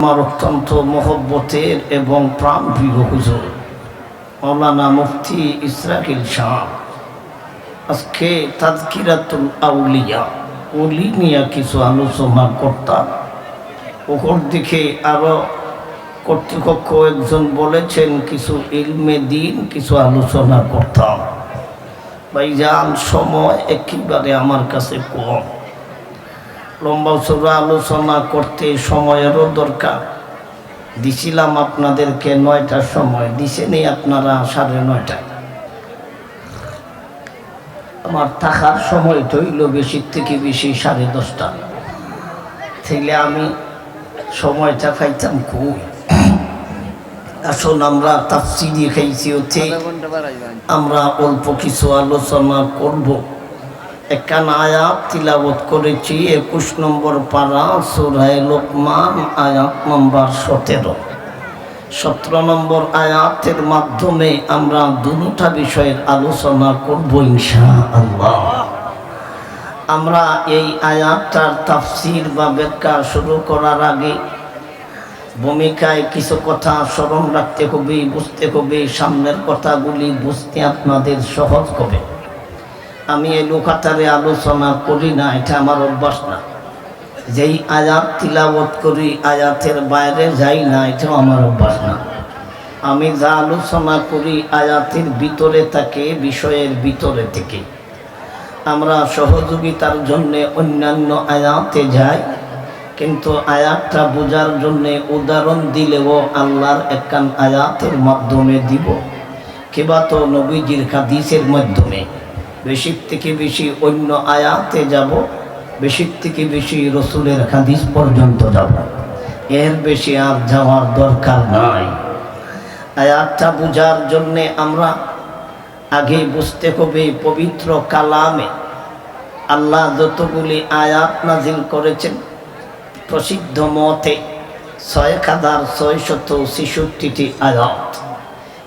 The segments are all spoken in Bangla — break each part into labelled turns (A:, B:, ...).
A: আমার অত্যন্ত মহব্বতের এবং প্রাণ প্রিয় হুজুর মৌলানা মুফতি ইসরাকিল শাহ। আজকে তাজকিরাতুল আউলিয়া, ওলি নিয়ে কিছু আলোচনা করতাম। ওপর দিকে আরও কর্তৃপক্ষ একজন বলেছেন, কিছু ইলমে দিন, কিছু আলোচনা করতাম। ভাইজান, সময় একেবারে আমার কাছে কম। লম্বা চূড়া আলোচনা করতে সময়েরও দরকার। দিছিলাম আপনাদেরকে নয়টার সময়, দিছেনি আপনারা সাড়ে নয়টায় আমার থাকার সময় তৈল বেশি, থেকে বেশি সাড়ে দশটা। তাইলে আমি সময়টা খাইতাম খুব আসুন আমরা তাফসিরি খাইছি হচ্ছে, আমরা অল্প কিছু আলোচনা করব। একখান আয়াত তিলাবত করেছি, একুশ নম্বর পারা সুরায় লোকমান আয়াত নম্বর সতেরো। সতেরো নম্বর আয়াতের মাধ্যমে আমরা দুটা বিষয়ের আলোচনা করব ইনশা আল্লাহ আমরা এই আয়াতটার তাফসির বা ব্যাখ্যা শুরু করার আগে ভূমিকায় কিছু কথা স্মরণ রাখতে হবে, বুঝতে হবে, সামনের কথাগুলি বুঝতে আপনাদের সহজ হবে। আমি এই লোকাতারে আলোচনা করি না, এটা আমার অভ্যাস না। যেই আয়াত তিলাবত করি, আয়াতের বাইরে যাই না, এটাও আমার অভ্যাস না। আমি যা আলোচনা করি, আয়াতের ভিতরে থাকে, বিষয়ের ভিতরে থেকে। আমরা সহযোগিতার জন্য অন্যান্য আয়াতে যাই, কিন্তু আয়াতটা বোঝার জন্য উদাহরণ দিলেও আল্লাহর একখান আয়াতের মাধ্যমে দিব। কিবা তো নবীজির হাদিসের মাধ্যমে। বেশির থেকে বেশি অন্য আয়াতে যাব, বেশির থেকে বেশি রসুলের হাদিস পর্যন্ত যাব। এর বেশি আর যাওয়ার দরকার নাই। আয়াতটা বোঝার জন্যে আমরা আগে বুঝতে হবে পবিত্র কালামে আল্লাহ যতগুলি আয়াত নাজিল করেছেন, প্রসিদ্ধ মতে ছয় হাজার ছয়শত ছেষট্টিটি আয়াত।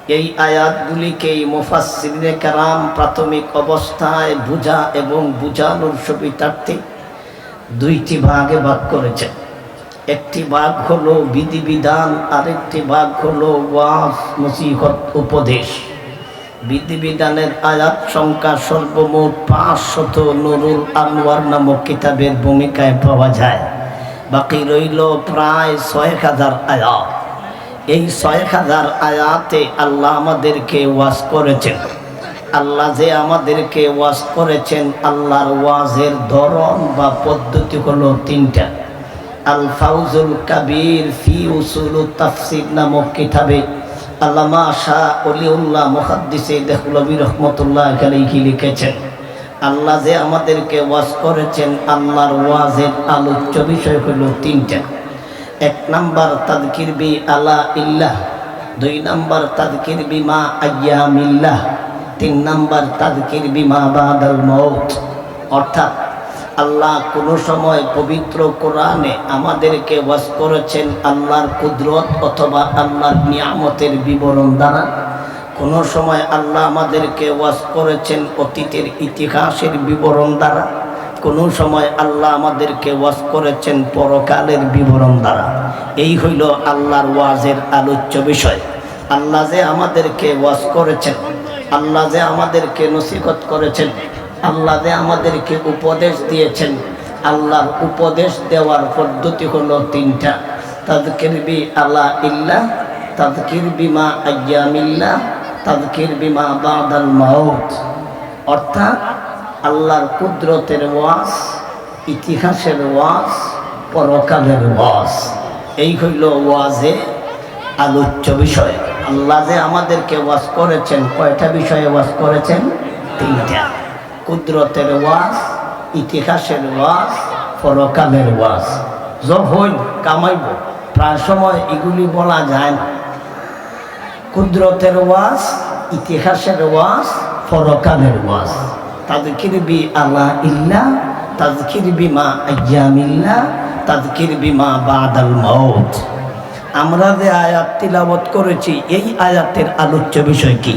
A: এই আয়াতগুলিকেই মুফাসিরে কারাম প্রাথমিক অবস্থায় বুঝা এবং বুঝানোর সুবিধার্থে দুইটি ভাগে ভাগ করেছে। একটি ভাগ হলো বিধিবিধান, আরেকটি ভাগ হলো ওয়াস নসিহত, উপদেশ। বিধিবিধানের আয়াত সংখ্যা সর্বমোট পাঁচশত নুরুল আনোয়ার নামক কিতাবের ভূমিকায় পাওয়া যায়। বাকি রইল প্রায় ছয় হাজার আয়াত। এই ছয় হাজার আয়াতে আল্লাহ আমাদেরকে ওয়াজ করেছেন। আল্লাহ যে আমাদেরকে ওয়াজ করেছেন, আল্লাহর ওয়াজের ধরন বা পদ্ধতি হলো তিনটা। আল ফাউজুল কাবির ফি উসুল তাফসির নামক কিতাবে আল্লামা শাহ অলিউল্লাহ মুহাদ্দিসে দেখলবি রহমতুল্লাহ আলাইহি লিখেছেন, আল্লাহ যে আমাদেরকে ওয়াজ করেছেন, আল্লাহর ওয়াজের আলোচ্য বিষয় হলো তিনটা। এক নাম্বার তাদকির বি আলা ইল্লাহ, দুই নাম্বার তাদকির বি বিমা আয়ামিল্লাহ, তিন নাম্বার তাদকির বিমা বাদাল মৌত অর্থাৎ আল্লাহ কোনো সময় পবিত্র কোরআনে আমাদেরকে ওয়াজ করেছেন আল্লাহর কুদরত অথবা আল্লাহর নিয়ামতের বিবরণ দ্বারা। কোনো সময় আল্লাহ আমাদেরকে ওয়াজ করেছেন অতীতের ইতিহাসের বিবরণ দ্বারা। কোনো সময় আল্লাহ আমাদেরকে ওয়াজ করেছেন পরকালের বিবরণ দ্বারা। এই হইল আল্লাহর ওয়াজের আলোচ্য বিষয়। আল্লাহ যে আমাদেরকে ওয়াজ করেছেন, আল্লাহ যে আমাদেরকে নসিহত করেছেন, আল্লাহ যে আমাদেরকে উপদেশ দিয়েছেন, আল্লাহর উপদেশ দেওয়ার পদ্ধতি হলো তিনটা। তাদকির বি আল্লাহ ইল্লাহ তাদকির বিমা আয়ামিল্লাহ তাদকির বিমা বাদাল মাউত। অর্থাৎ আল্লাহর কুদরতের ওয়াজ, ইতিহাসের ওয়াজ, পরকালের ওয়াজ। এই হইল ওয়াজে আলোচ্য বিষয়। আল্লাহ যে আমাদেরকে ওয়াজ করেছেন, কয়টা বিষয়ে ওয়াজ করেছেন? তিনটা। কুদরতের ওয়াজ, ইতিহাসের ওয়াজ, পরকালের ওয়াজ। যখন কামাইব, প্রায় সময় এগুলি বলা যায় না। কুদরতের ওয়াজ, ইতিহাসের ওয়াজ, পরকালের ওয়াজ। তাদকির বি আল্লাহ ইল্লা তাদকির বিমা আয়ামিল্লা তাদকির বিমা বাদাল মৌত আমরা যে আয়াত তিলাবত করেছি, এই আয়াতের আলোচ্য বিষয় কি?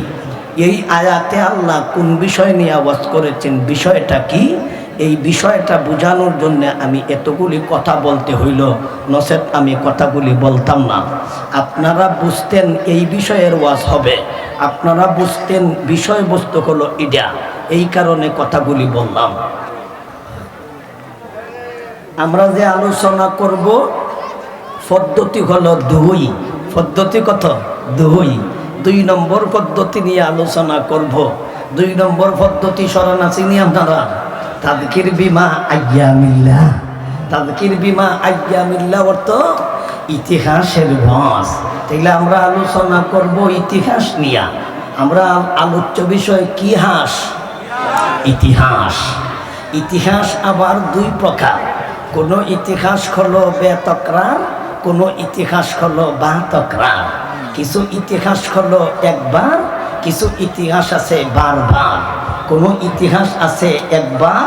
A: এই আয়াতে আল্লাহ কোন বিষয় নিয়ে আওয়াজ করেছেন? বিষয়টা কি? এই বিষয়টা বোঝানোর জন্য আমি এতগুলি কথা বলতে হইল নসেত আমি কথাগুলি বলতাম না। আপনারা বুঝতেন এই বিষয়ের ওয়াজ হবে। আপনারা বুঝতেন বিষয়বস্তু হলো ইডা। এই কারণে কথাগুলি বললাম। আমরা যে আলোচনা করব, পদ্ধতি হলো দুই। পদ্ধতি কত? দুই। দুই নম্বর পদ্ধতি নিয়ে আলোচনা করব। দুই নম্বর পদ্ধতি স্মরণ আছে নি আপনারা। তাদকির বিমা আজ্ঞামিল্লা তাদকির বিমা আজ্ঞামিল্লা অর্থ ইতিহাসের ভাস তাইলে আমরা আলোচনা করব ইতিহাস নিয়ে। আমরা আলোচ্য বিষয় কি হাস? ইতিহাস। ইতিহাস আবার দুই প্রকার। কোনো ইতিহাস হলো বেতকরার, কোনো ইতিহাস হলো বাতকরার। কিছু ইতিহাস হলো একবার, কিছু ইতিহাস আছে বারবার। কোনো ইতিহাস আছে একবার,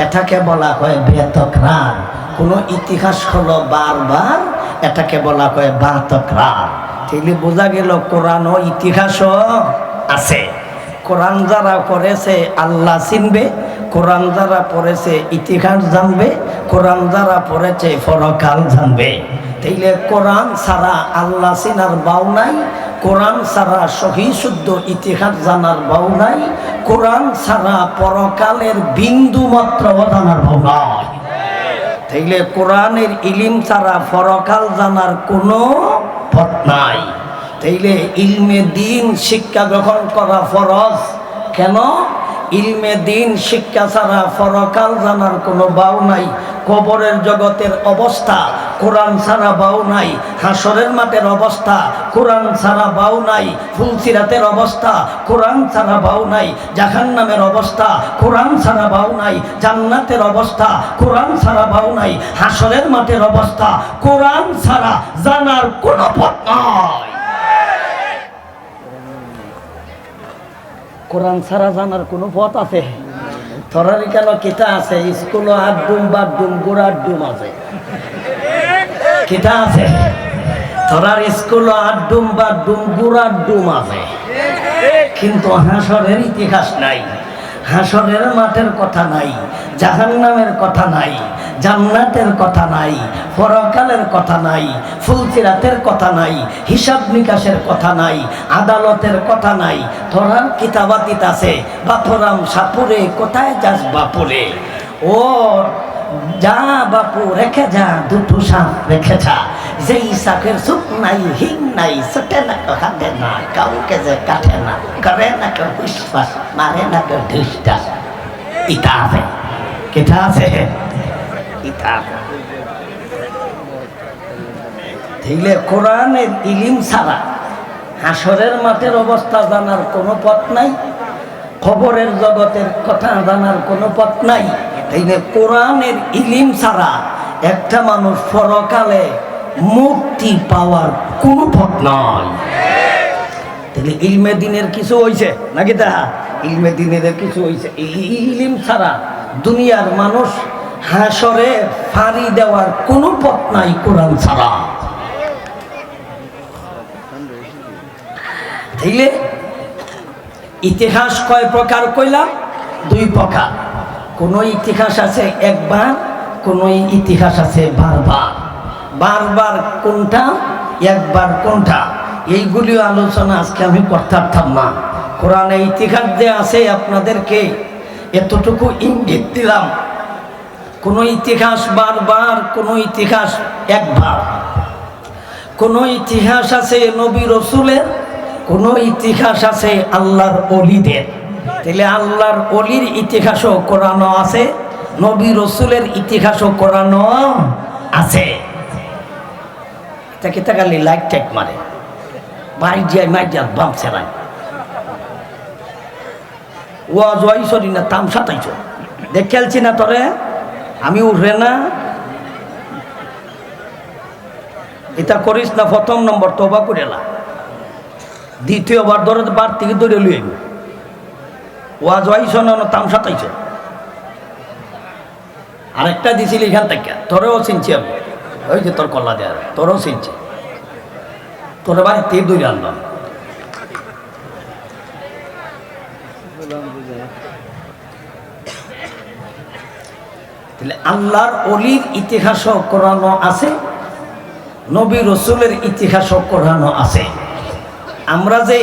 A: এটাকে বলা হয় বেতকরার। কোনো ইতিহাস হলো বারবার, এটাকে বলা হয় বাতকরার। তাইলে বোঝা গেল কোরআন ইতিহাসও আছে। কোরআন যারা পড়েছে, আল্লাহ চিনবে। কোরআন যারা পড়েছে, ইতিহাস জানবে। কোরআন যারা পড়েছে, পরকাল জানবে। তাইলে কোরআন ছাড়া আল্লাহ চিনার বাউ নাই। কোরআন ছাড়া সহি শুদ্ধ ইতিহাস জানার বাউ নাই। কোরআন ছাড়া পরকালের বিন্দু মাত্র জানার বাউ নাই। তাইলে কোরআনের ইলিম ছাড়া পরকাল জানার কোনো পথ নাই। তাইলে ইলমে দিন শিক্ষা গ্রহণ করা ফরজ। কেন? ইলমে দিন শিক্ষা ছাড়া পরকাল জানার কোনো বাউ নাই। কবরের জগতের অবস্থা কোরআন ছাড়া বাউ নাই। হাসরের মাঠের অবস্থা কোরআন ছাড়া বাউ নাই। ফুলসিরাতের অবস্থা কোরআন ছাড়া বাউ নাই। জাহান নামের অবস্থা কোরআন ছাড়া বাউ নাই। জান্নাতের অবস্থা কোরআন ছাড়া বাউ নাই। হাসরের মাঠের অবস্থা কোরআন ছাড়া জানার কোনো পথ নাই। কোরআন ছাড়া জানার কোনো পথ আছে? থরারি কেন কিতা আছে? স্কুল আড্ডুম বাড্ডুম গোড়ার ডুম আছে। কিতা আছে? থরার স্কুল আড্ডুম বাড্ডুম গোড়ার ডুম আছে। কিন্তু হাসরের ইতিহাস নাই। হাসরের মাঠের কথা নাই, জাহান্নামের কথা নাই, জান্নাতের কথা নাই, পরকালের কথা নাই ফুলচিরাতের কথা নাই, হিসাব নিকাশের কথা নাই, আদালতের কথা নাই, তোরার কিতাবাতিত আছে, বাপুরাম সাপুরে, কোথায় যাস বাপুরে? ও যা বাপু রেখে যা, দুটো সাপ রেখে যা। যেই সাপের সুখ নাই, হিং নাই, ছোটে না কেউ হাঁটে না, কাউকে যে কাটে না করে না কেউ বিশ্বাস, মারে না কেউ ঢুসটাস ইটা আছে কেটা আছে আছে তাইলে কোরআনের ইলিম ছাড়া হাসরের মাঠের অবস্থা জানার কোনো পথ নাই, খবরের জগতের কথা জানার কোনো পথ নাই। তাইলে কোরআনের ইলিম ছাড়া একটা মানুষ পরকালে মুক্তি পাওয়ার কোনো পথ নাই। তাহলে ইলমে দিনের কিছু হইছে নাকি তাহা? ইলমে দিনের কিছু এই ইলিম ছাড়া দুনিয়ার মানুষ হাসরে ফাঁড়ি দেওয়ার কোনো পথ নাই কোরআন ছাড়া। তাইলে ইতিহাস কয় প্রকার কইলাম? দুই প্রকার। কোন ইতিহাস আছে একবার, কোন ইতিহাস আছে বারবার। বারবার কোনটা, একবার কোনটা? এইগুলিও আলোচনা আজকে আমি করতে পারতাম না কোরআনে ইতিহাস যে আছে আপনাদেরকে এতটুকু ইঙ্গিত দিলাম। কোনো ইতিহাস বারবার, কোনো ইতিহাস একবার। কোনো ইতিহাস আছে নবী রসুলের, কোনো ইতিহাস আছে আল্লাহর অলিদের। তাহলে আল্লাহর অলির ইতিহাসও কোরআনও আছে, নবী রসুলের ইতিহাসও কোরআনও আছে। তাকে তাকালি লাইট ট্যাক মারে। বাড়ি যায় মাই যান বাম সেরাই ও জয় সরি না, তামসা তাইছ। দেখ, খেলছি না তোরে? আমি উঠে না। এটা করিস না, প্রথম নম্বর তোবা করেলা। দ্বিতীয়বার ধরে বার থেকে ধরে লুয়ে ওয়াজ ওয়াইছ না তামসা আরেকটা দিছিলি এখান থেকে, তোরেও চিনছি আমি। ওই যে তোর কল্লা দেয়, তোরও চিনছি। তোর বাড়ি তে দূরে আনলাম। তাহলে আল্লাহর অলির ইতিহাসও কোরআনও আছে, নবী রসুলের ইতিহাসও কোরআনও আছে। আমরা যে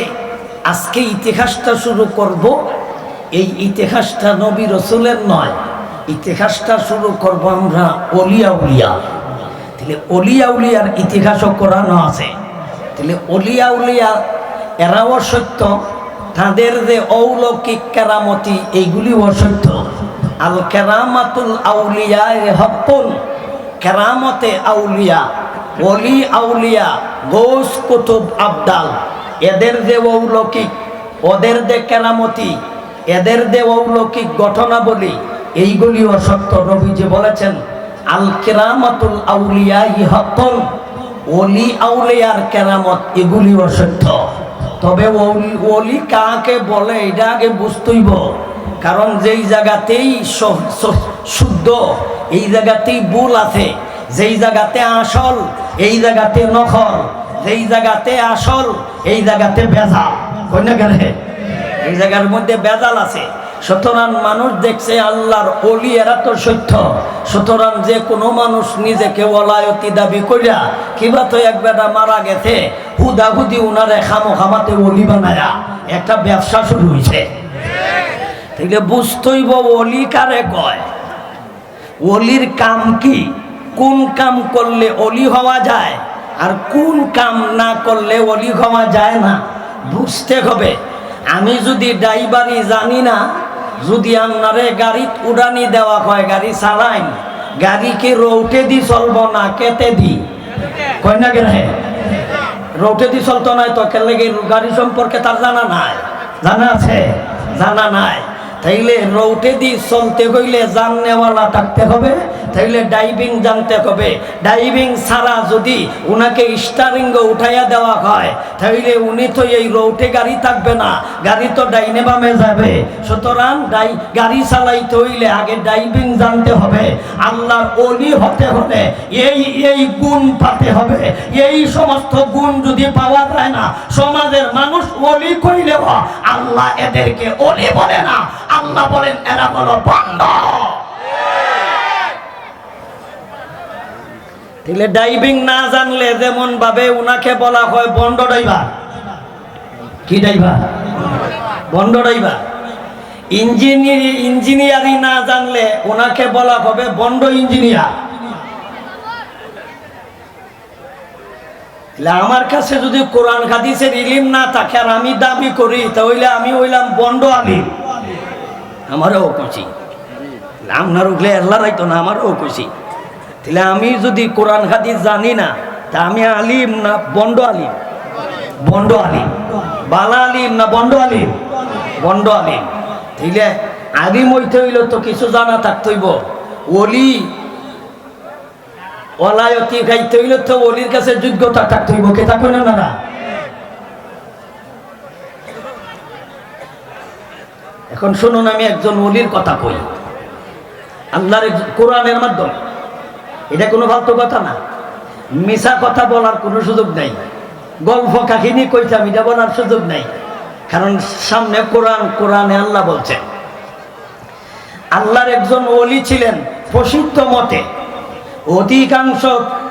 A: আজকে ইতিহাসটা শুরু করব এই ইতিহাসটা নবী রসুলের নয়। ইতিহাসটা শুরু করব আমরা অলিয়া উলিয়া। তাহলে অলিয়া উলিয়ার ইতিহাসও কোরআনও আছে। তাহলে অলিয়া উলিয়া, এরাও সত্য। তাদের যে অলৌকিক কেরামতি, এইগুলিও সত্য। আল কেরামাতুল আউলিয়া হপ্পন কেরামতে আউলিয়া, অলি আউলিয়া গোস কুতুব আবদাল। এদের যে অলৌকিক, ওদের যে কেরামতি এদের যে অলৌকিক ঘটনাবলী এইগুলিও সত্য নবীজি বলেছেন, আল কেরামাতুল আউলিয়া ইহপন অলি আউলিয়ার কেরামত এগুলিও সত্য। তবে ওলি কাকে বলে, এটা আগে বুঝতেইব। কারণ যেই জায়গাতেই শুদ্ধ, এই জায়গাতেই ভুল আছে। যেই জায়গাতে আসল, এই জায়গাতে নকল। যেই জায়গাতে আসল, এই জায়গাতে বেজাল কই না কেন এই জায়গার মধ্যে বেজাল আছে। সুতরাং মানুষ দেখছে আল্লাহর অলি এরা তো সত্য। সুতরাং যে কোনো মানুষ নিজেকে ওলায়তি দাবি করিয়া কিবা তো এক বেটা মারা গেছে হুদা হুদি উনারে খামো খামাতে অলি বানায়া একটা ব্যবসা শুরু হয়েছে তাইলে বুঝতেইব অলি কারে কয়। অলির কাম কি? কোন কাম করলে অলি হওয়া যায়? আর কোন কাম না করলে অলি হওয়া যায় না? বুঝতে হবে। আমি যদি ড্রাইভারি জানি না, যদি আপনারে গাড়িত উড়ানি দেওয়া হয়, গাড়ি চালাইন গাড়িকে রৌটে দি চলব না কেটে দি? কয় না কেন? রৌটে দি চলতো নাই তো কেন লাগে গাড়ি সম্পর্কে তার জানা নাই? জানা আছে? জানা নাই। তাইলে রৌটে দি চলতে গইলে জান নেওয়ালা থাকতে হবে তাইলে ডাইভিং জানতে হবে ডাইভিং ছাড়া যদি উনাকে স্টারিং উঠাইয়া দেওয়া হয়, তাইলে উনি তো এই রৌটে গাড়ি থাকবে না, গাড়ি তো ডাইনে বামে যাবে। সুতরাং ডাই, গাড়ি চালাইতে হইলে আগে ডাইভিং জানতে হবে, আল্লাহর অলি হতে হলে এই এই গুণ পাতে হবে। এই সমস্ত গুণ যদি পাওয়া যায় না, সমাজের মানুষ অলি কইলেও আল্লাহ এদেরকে অলি বলে না। আল্লাহ বলেন, এরা বলো বন্ধ। তাহলে ডাইভিং না জানলে যেমন ভাবে উনাকে বলা হয় বন্ড ড্রাইভার। কি driver? Bond driver. Engineer engineering না জানলে ওনাকে বলা হবে বন্ড ইঞ্জিনিয়ার। আমার কাছে যদি কোরআন হাদিসের ইলিম না থাকে আর আমি দাবি করি, তাহলে আমি হইলাম বন্ড আলিম। আমারও খুশি। আপনার উঠলে আল্লাহ রাইতো না, আমারও খুশি। তাহলে আমি যদি কোরআন, হাদিস জানি না, তা আমি আলিম না বন্ড আলিম? বন্ড আলিম। বালা আলিম না বন্ড আলিম? বন্ড আলিম। তাইলে আলিম হইতে হইলে তো কিছু জানা থাকতে অলি অলায়তি খাইতে হইলে তো অলির কাছে যোগ্যতা থাকতে হইব। কে থাকবে না না এখন শুনুন, আমি একজন অলির কথা কই। আল্লাহর কোরআনের মাধ্যমে। এটা কোনো ফালতু কথা না। মিশা কথা বলার কোনো সুযোগ নাই। গল্প কাহিনী কইতাম, এটা বলার সুযোগ নাই। কারণ সামনে কোরআন, কোরআনে আল্লাহ বলছেন, আল্লাহর একজন অলি ছিলেন প্রসিদ্ধ মতে। অধিকাংশ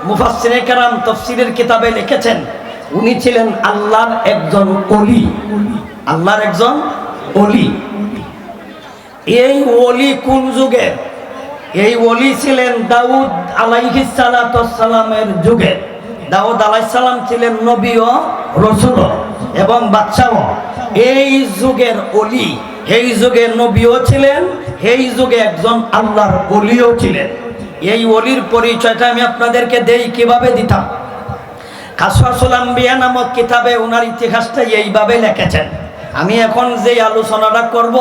A: মুফাসসিরে কেরাম তফসিলের কিতাবে লিখেছেন, উনি ছিলেন আল্লাহর একজন অলি আল্লাহর একজন অলি এই অলি কোন যুগের এই অলি ছিলেন দাউদ আলাইহিসালামের যুগে। দাউদ আলাইসালাম ছিলেন নবী ও রসুল এবং বাচ্চাও এই যুগের অলি এই যুগে নবীও ছিলেন, এই যুগে একজন আল্লাহর অলিও ছিলেন। এই অলির পরিচয়টা আমি আপনাদেরকে দেই কীভাবে দিতাম। কাসওয়াসুল বিয়া নামক কিতাবে ওনার ইতিহাসটা এইভাবে লিখেছেন। আমি এখন যে আলোচনাটা করব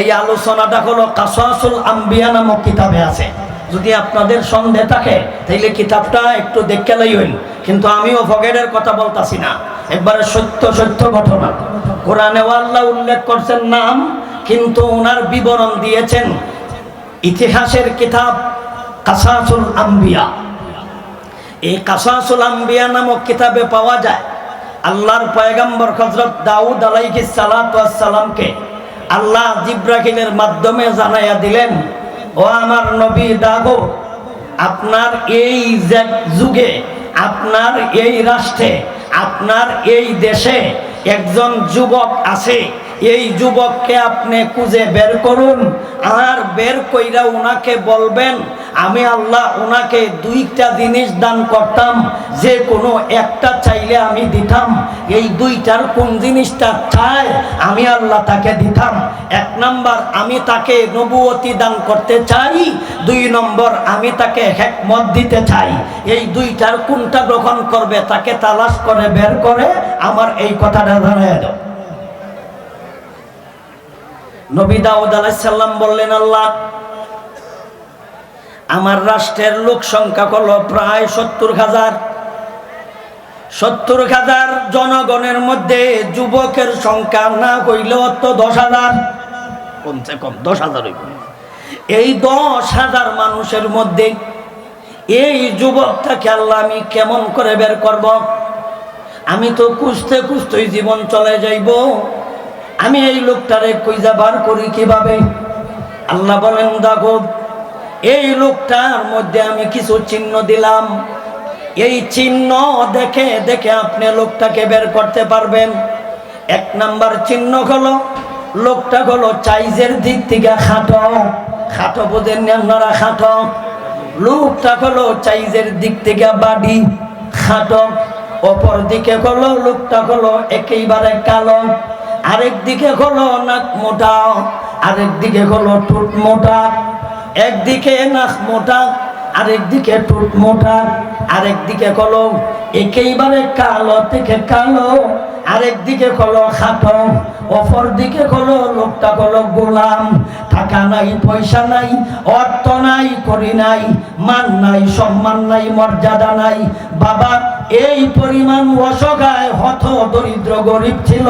A: এই আলোচনাটা হলো কাসওয়াসুল আম্বিয়া নামক কিতাবে আছে। যদি আপনাদের সন্দেহ থাকে, তাইলে কিতাবটা একটু দেখে লইন কিন্তু আমিও ফগেডের কথা বলতাছি না। একবারে সত্য সত্য ঘটনা। কোরআনে আল্লাহ উল্লেখ করছেন নাম, কিন্তু ওনার বিবরণ দিয়েছেন ইতিহাসের কিতাব কাসাসুল আম্বিয়া। এই কাসাসুল আম্বিয়া নামক কিতাবে পাওয়া যায় আল্লাহর পয়গম্বর হজরত দাউদ আলাইহি সালামকে। আল্লাহ জিব্রাহিমের মাধ্যমে জানাইয়া দিলেন, ও আমার নবী দাগো, আপনার এই যুগে, আপনার এই রাষ্ট্রে, আপনার এই দেশে একজন যুবক আছে, এই যুবককে আপনি খুঁজে বের করুন। আর বের কইরা ওনাকে বলবেন, আমি আল্লাহ ওনাকে দুইটা জিনিস দান করতাম, যে কোনো একটা চাইলে আমি দিতাম। এই দুইটার কোন জিনিসটা চায়, আমি আল্লাহ তাকে দিতাম। এক নম্বর, আমি তাকে নবুয়তি দান করতে চাই। দুই নম্বর, আমি তাকে হেকমত দিতে চাই। এই দুইটার কোনটা গ্রহণ করবে, তাকে তালাশ করে বের করে, আমার এই কথাটা জানিয়ে দাও নবী দাউদ আলাইসাল্লাম বললেন, আল্লাহ, আমার রাষ্ট্রের লোক সংখ্যা হলো প্রায় সত্তর হাজার। সত্তর হাজার জনগণের মধ্যে যুবকের সংখ্যা না হইলেও তো দশ হাজার। কমসে কম দশ হাজার এই দশ হাজার মানুষের মধ্যে এই যুবকটাকে আল্লাহ আমি কেমন করে বের করব? আমি তো খুঁজতে খুঁজতেই জীবন চলে যাইব। আমি এই লোকটারে কইজা বার করি কীভাবে? আল্লাহ বলেন, দেখো, এই লোকটার মধ্যে আমি কিছু চিহ্ন দিলাম। এই চিহ্ন দেখে দেখে আপনি লোকটাকে বের করতে পারবেন। এক নাম্বার চিহ্ন হলো, লোকটা হলো চাইজের দিক থেকে খাটো। খাটো বোঝেন আপনারা খাটো? লোকটা হলো চাইজের দিক থেকে বাড়ি, খাটো। অপর দিকে হলো লোকটা হলো একেবারে কালো। আরেক দিকে হলো নাক মোটা। আরেক দিকে হলো টুট মোটা। একদিকে নাক মোটা, আরেক দিকে টুট মোটা। আরেক দিকে হলো একেবারে কালো থেকে কালো। আরেক দিকে হলো খাটো। অপর দিকে হলো লোকটা হলো গোলাম। টাকা নাই, পয়সা নাই, অর্থ নাই, করি নাই, মান নাই, সম্মান নাই, মর্যাদা নাই। বাবা এই পরিমাণ অসহায়, হত দরিদ্র গরিব ছিল।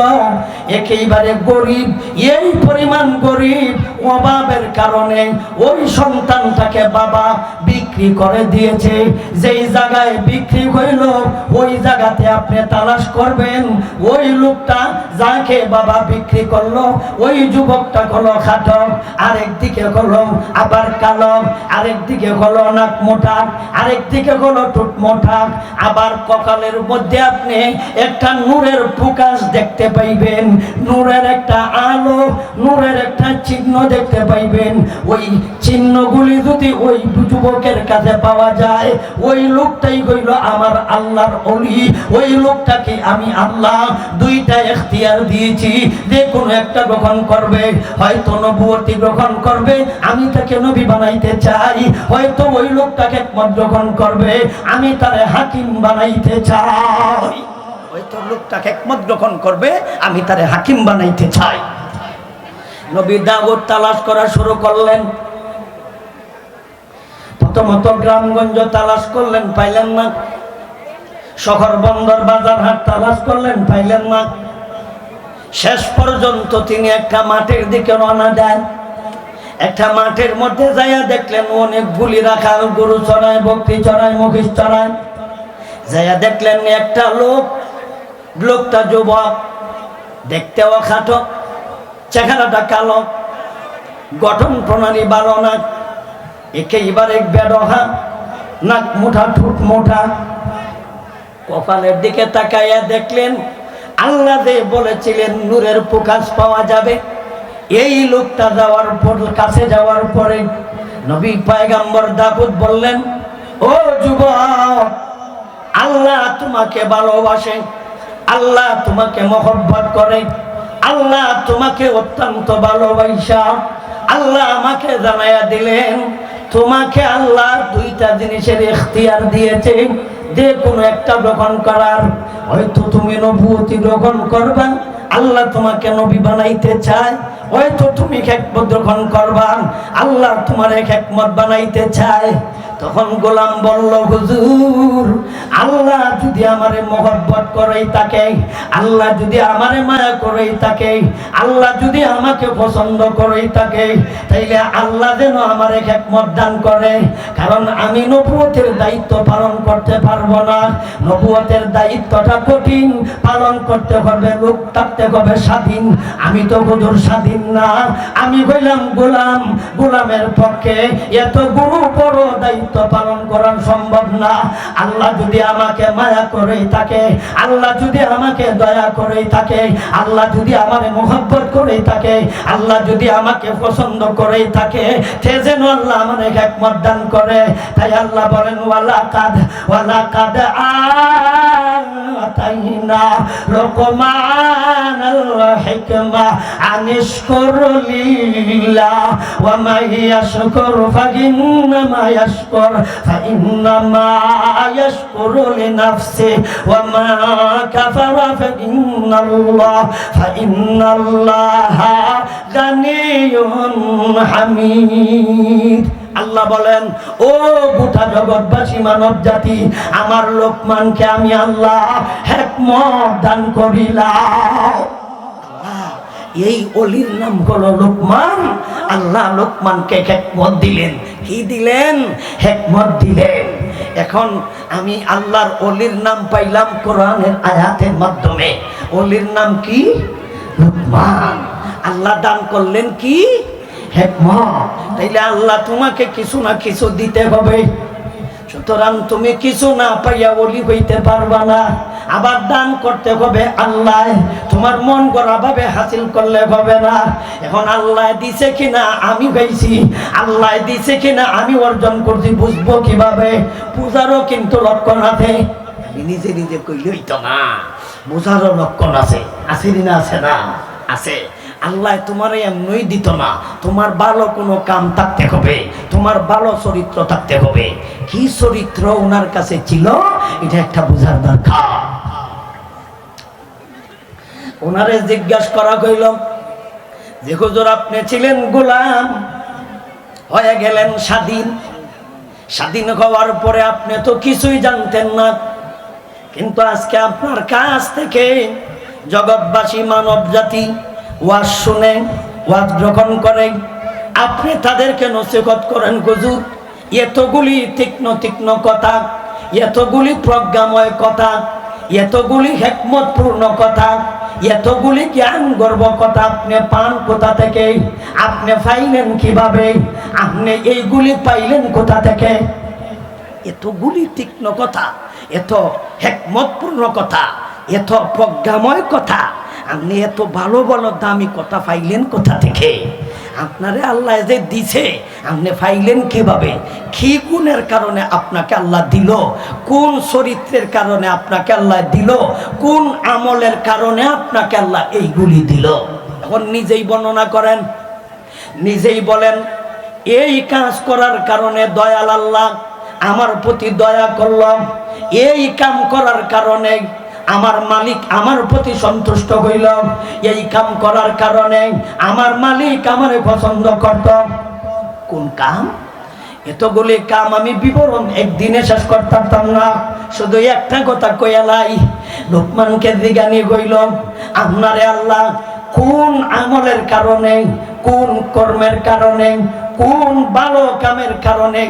A: একেবারে গরিব, এই পরিমাণ গরিব অভাবের কারণে ওই সন্তানটাকে বাবা বিক্রি করে দিয়েছে। যেই জায়গায় বিক্রি হইল, ওই জায়গাতে আপনি তালাশ করবেন, ওই লোকটা যাকে বাবা বিক্রি করল, ওই যুবকটা হলো খাটক আরেক দিকে হলো আবার কালো আরেক দিকে হলো নাক মোটা আরেক দিকে হলো টুট মোটা, আবার কপালের মধ্যে আপনি একটা নূরের প্রকাশ দেখতে পাইবেন। নূরের একটা আলো নূরের একটা চিহ্ন দেখতে পাইবেন। ওই চিহ্নগুলি যদি ওই যুবকের কাছে পাওয়া যায়, ওই লোকটাই হইল আমার আল্লাহর অলি ওই লোকটাকে আমি আল্লাহ দুইটা এখতিয়ার দিয়েছি। যে কোনো একটা গ্রহণ করবে। হয়তো নবুয়তি গ্রহণ করবে। আমি তাকে নবী বানাইতে চাই। হয়তো ওই লোকটাকে একমত গ্রহণ করবে। আমি তারে হাকিম বানাইতে চাই। হয়তো লোকটাকে একমত গ্রহণ করবে। আমি তারে হাকিম বানাইতে চাই। নবী দাউদ তালাশ করা শুরু করলেন। প্রথমত গ্রামগঞ্জ তালাশ করলেন, পাইলেন না। শহর বন্দর বাজার হাট তালাশ করলেন, পাইলেন না। শেষ পর্যন্ত তিনি একটা মাঠের দিকে রওনা দেন। একটা মাঠের মধ্যে যাইয়া দেখলেন অনেক গুলি রাখা গরু চড়ায়, বকরি চড়ায়, মহিষ চড়ায়। যাইয়া দেখলেন একটা লোক, লোকটা যুবক, দেখতেও খাটো। চেহারাটা কালো, গঠন প্রণালী ভালো না, একেবারে বেডহা নাক মোটা, ঠুট মোটা। কপালের দিকে তাকাইয়া দেখলেন আল্লাহ দে বলেছিলেন, নূরের প্রকাশ পাওয়া যাবে। এই লোকটা যাওয়ার পর, কাছে যাওয়ার পরে নবী পায়গাম্বর দাবুদ বললেন, ও যুবক, আল্লাহ তোমাকে ভালোবাসে, আল্লাহ তোমাকে মহব্বত করে আল্লাহ তোমাকে অত্যন্ত ভালোবাসা। আল্লাহ আমাকে জানাইয়া দিলেন, তোমাকে আল্লাহ দুইটা জিনিসের এখতিয়ার দিয়েছে, যে কোনো একটা গ্রহণ করার। হয়তো তুমি নবুয়তি গ্রহণ করবা, আল্লাহ তোমাকে নবী বানাইতে চায়। হয়তো তুমি একমত গ্রহণ করবা, আল্লাহ তোমার এক একমত বানাইতে চায়। তখন গোলাম বলল, হুজুর, আল্লাহ যদি আমারে মহব্বত করেই তাকে, আল্লাহ যদি আমারে মায়া করেই তাকে, আল্লাহ যদি আমাকে পছন্দ করেই থাকে তাইলে আল্লাহ যেন আমারে খেকমত দান করে। কারণ আমি নবুয়তের দায়িত্ব পালন করতে পারব না। নবুয়তের দায়িত্বটা কঠিন, পালন করতে হবে, লোক থাকতে হবে স্বাধীন। আমি তো হুজুর স্বাধীন না। আমি হইলাম গোলাম। গোলামের পক্ষে এত গুরু বড় দায়িত্ব পালন করা সম্ভব না। আল্লাহ যদি আমাকে মায়া করেই থাকে, আল্লাহ যদি আমাকে দয়া করেই থাকে, আল্লাহ যদি আমাকে মোহাব্বত করেই থাকে, আল্লাহ যদি আমাকে পছন্দ করেই থাকে, সে যেন আল্লাহ আমার একমত দান করে। তাই আল্লাহ বলেন ওয়ালা কাদ ওয়ালা কাদ آتينا لقمان الحكمة عن اشكر لله. ومن يشكر فإنما يشكر فإنما يشكر لنفسه. وما كفر فإن الله فإن الله غني حميد. আল্লাহ বলেন, ও গোটা জগৎবাসী মানব জাতি আমার লোকমানকে আমি আল্লাহ হেকমত দান করিলাম। এই অলির নাম হলো লোকমান। আল্লাহ লোকমানকে হেকমত দিলেন। কি দিলেন? হেকমত দিলেন। এখন আমি আল্লাহর অলির নাম পাইলাম কোরআনের আয়াতের মাধ্যমে। অলির নাম কি? লোকমান। আল্লাহ দান করলেন কি? হেকমত। তাইলে আল্লাহ তোমাকে কিছু না কিছু দিতে হবে। সুতরাং তুমি কিছু না পাইয়া বলি হইতে পারবা না। আবার দান করতে হবে আল্লাহ। তোমার মন গড়া ভাবে হাসিল করলে হবে না। এখন আল্লাহ দিছে কিনা আমি পাইছি আল্লাহ দিছে কিনা আমি অর্জন করছি, বুঝব কীভাবে? পূজারও কিন্তু লক্ষণ আছে। আমি নিজে নিজে কইলেই তো না। বোঝারও লক্ষণ আছে। আছে না আছে না? আছে। আল্লাহ তোমার এমনই দিত না। তোমার ভালো কোনো কাম থাকতে হবে, তোমার ভালো চরিত্র থাকতে হবে। কি চরিত্র ওনার কাছে ছিল, এটা একটা বোঝার দরকার। ওনারে জিজ্ঞাসা করা কইল, যে হুজুর আপনি ছিলেন গোলাম, হয়ে গেলেন স্বাধীন। স্বাধীন হওয়ার পরে আপনি তো কিছুই জানতেন না। কিন্তু আজকে আপনার কাছ থেকে জগৎবাসী মানব জাতি ওয়াজ শুনে, ওয়াজ গ্রহণ করে, আপনি তাদেরকে নসিহত করেন গুজুর এতগুলি তীক্ষ্ণ তীক্ষ্ণ কথা, এতগুলি প্রজ্ঞাময় কথা, এতগুলি হেকমতপূর্ণ কথা, এতগুলি জ্ঞান গর্ব কথা আপনি পান কোথা থেকে? আপনি পাইলেন কীভাবে? আপনি এইগুলি পাইলেন কোথা থেকে? এতগুলি তীক্ষ্ণ কথা, এত হেকমতপূর্ণ কথা, এত প্রজ্ঞাময় কথা আপনি এত ভালো ভালো দামি কথা পাইলেন কোথা থেকে? আপনারে আল্লাহ যে দিছে, আপনি ফাইলেন কীভাবে? কি গুণের কারণে আপনাকে আল্লাহ দিল? কোন চরিত্রের কারণে আপনাকে আল্লাহ দিল? কোন আমলের কারণে আপনাকে আল্লাহ এইগুলি দিল? এখন নিজেই বর্ণনা করেন। নিজেই বলেন, এই কাজ করার কারণে দয়াল আল্লাহ আমার প্রতি দয়া করলাম এই কাম করার কারণে আমার মালিক আমার প্রতি সন্তুষ্ট হইল। এই কাম করার কারণে আমার মালিক আমার পছন্দ করত। কোন কাম? এতগুলি কাম আমি বিবরণ একদিনে শেষ করতাম না। শুধু একটা কথা কয়ালাই লোকমানকে দিগানি গইল আপনারে আল্লাহ কোন আমলের কারণে, কোন কর্মের কারণে, কোন ভালো কামের কারণে